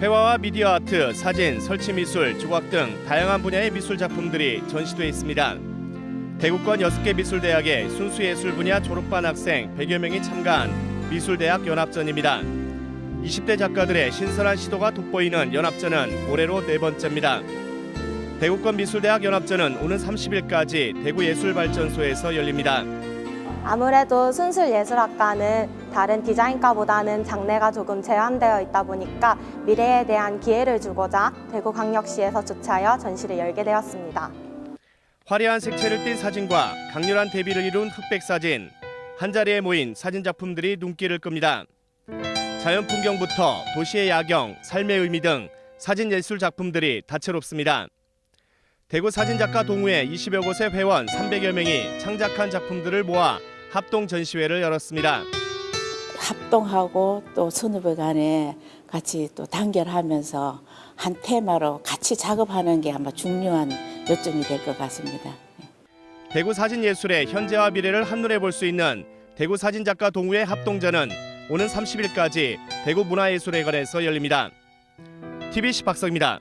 회화와 미디어 아트, 사진, 설치 미술, 조각 등 다양한 분야의 미술 작품들이 전시돼 있습니다. 대구권 6개 미술대학의 순수예술 분야 졸업반 학생 100여 명이 참가한 미술대학 연합전입니다. 20대 작가들의 신선한 시도가 돋보이는 연합전은 올해로 네 번째입니다. 대구권 미술대학 연합전은 오는 30일까지 대구예술발전소에서 열립니다. 아무래도 순술예술학과는 다른 디자인과보다는 장래가 조금 제한되어 있다 보니까 미래에 대한 기회를 주고자 대구광역시에서 주최하여 전시를 열게 되었습니다. 화려한 색채를 띤 사진과 강렬한 대비를 이룬 흑백 사진, 한 자리에 모인 사진 작품들이 눈길을 끕니다. 자연 풍경부터 도시의 야경, 삶의 의미 등 사진 예술 작품들이 다채롭습니다. 대구 사진작가 동호회 20여 곳의 회원 300여 명이 창작한 작품들을 모아 합동 전시회를 열었습니다. 합동하고 또 선후배 간에 같이 또 단결하면서 한 테마로 같이 작업하는 게 아마 중요한 요점이 될 것 같습니다. 대구 사진 예술의 현재와 미래를 한눈에 볼 수 있는 대구 사진 작가 동호회 합동전은 오는 30일까지 대구 문화예술회관에서 열립니다. TBC 박성입니다.